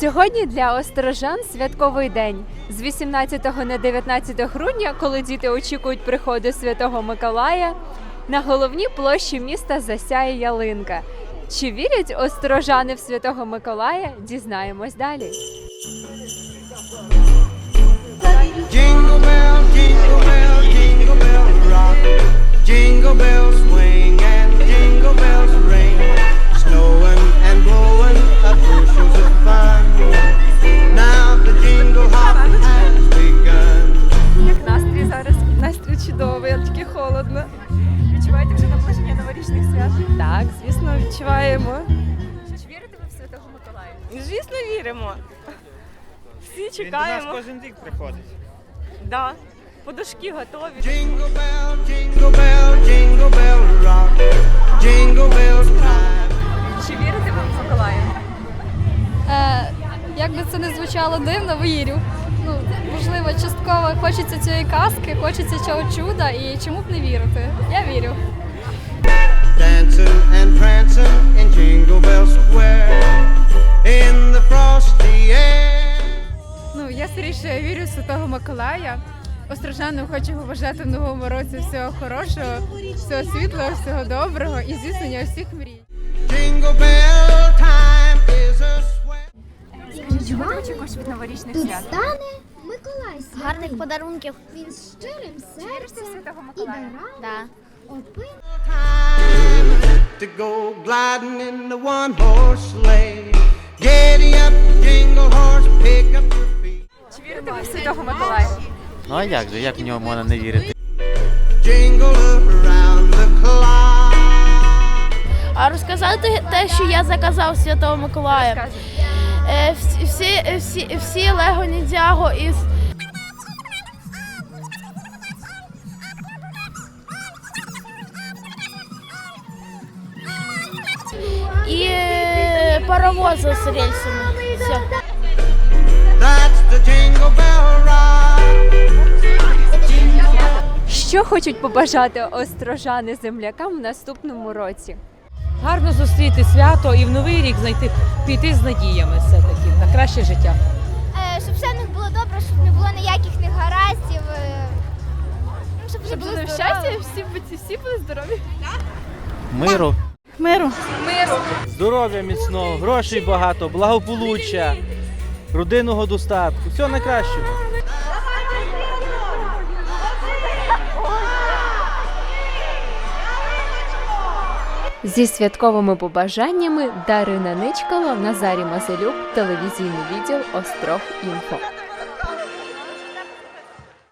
Сьогодні для острожан святковий день з 18 на 19 грудня, коли діти очікують приходу Святого Миколая. На головній площі міста засяє ялинка. Чи вірять острожани в Святого Миколая? Дізнаємось далі. Відчуваєте вже наближення новорічних свят? Так, звісно, відчуваємо. Чи вірите ви в Святого Миколая? Звісно, віримо. Всі Він до нас кожен рік приходить. Да. Подушки готові. Jingle bell, jingle bell, jingle bell rock. Jingle bells time. Чи вірите ви в Миколая? Е, як би це не звучало дивно, вірю. Ну, можливо, частково хочеться цієї казки, хочеться цього чуда, і чому б не вірити? Я вірю. Dancing and prancing in Jingle Bell Square. In the frosty air. Ну, я скоріше вірю в Святого Миколая. Острожанам хочу побажати в новому році всього хорошого, всього світлого, всього доброго і здійснення всіх мрій. Очікуєш від новорічних Тут свят? стане Миколай святий. Гарних подарунків. Він з щирим Віриш ти в серцем Святого і Миколая? дарами Да. опин. to go gliding in the one horse sleigh. Giddy up, jingle horse, pick up your feet. Чи вірите ви в Святого Миколая? Ну а як же, як в нього можна не вірити? Jingle around the clock. А розказати те, що я заказав Святого Миколая. Е, всі, всі, всі, всі Лего Ніндзяго із. І е, паровози з рельсами. Все. Що хочуть побажати острожани землякам в наступному році? Гарно зустріти свято і в новий рік знайти піти з надіями все таки на краще життя. Е, щоб все в них було добре, щоб не було ніяких негараздів. е, ну, Щоб все було щастя, всі, всі були здорові. Миру. Миру. Здоров'я міцного, грошей багато, благополуччя, родинного достатку. Всього найкращого. Зі святковими побажаннями Дарина Ничкало, Назарій Мазелюк, телевізійний відділ Остров Інфо.